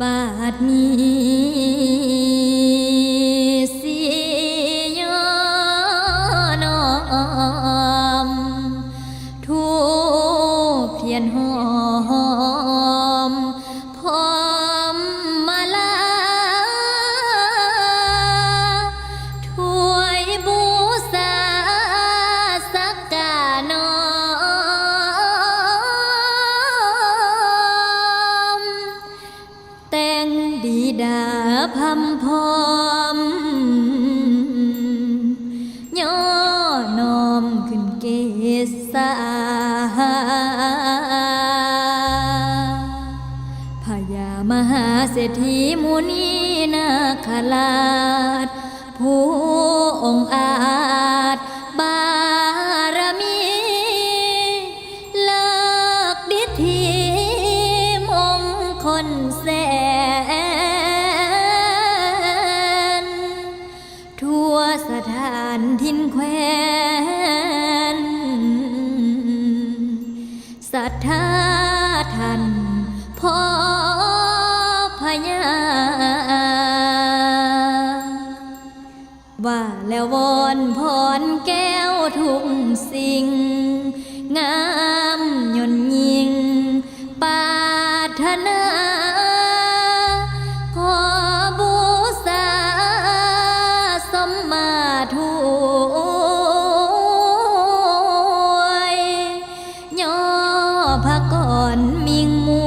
บาดนี้สิยอนอมทูเพียนห แต่งดีดาพำพร้อมย่อนอมขึ้นเกษาพญามหาเศรษฐีมุนีนาคราชผู้องอา แสน ทั่วสถานทินแควนศรัทธาท่านพ่อพญาว่าแล้ววอนพรแก้วทุกสิ่งงา พระก่อนมิงมู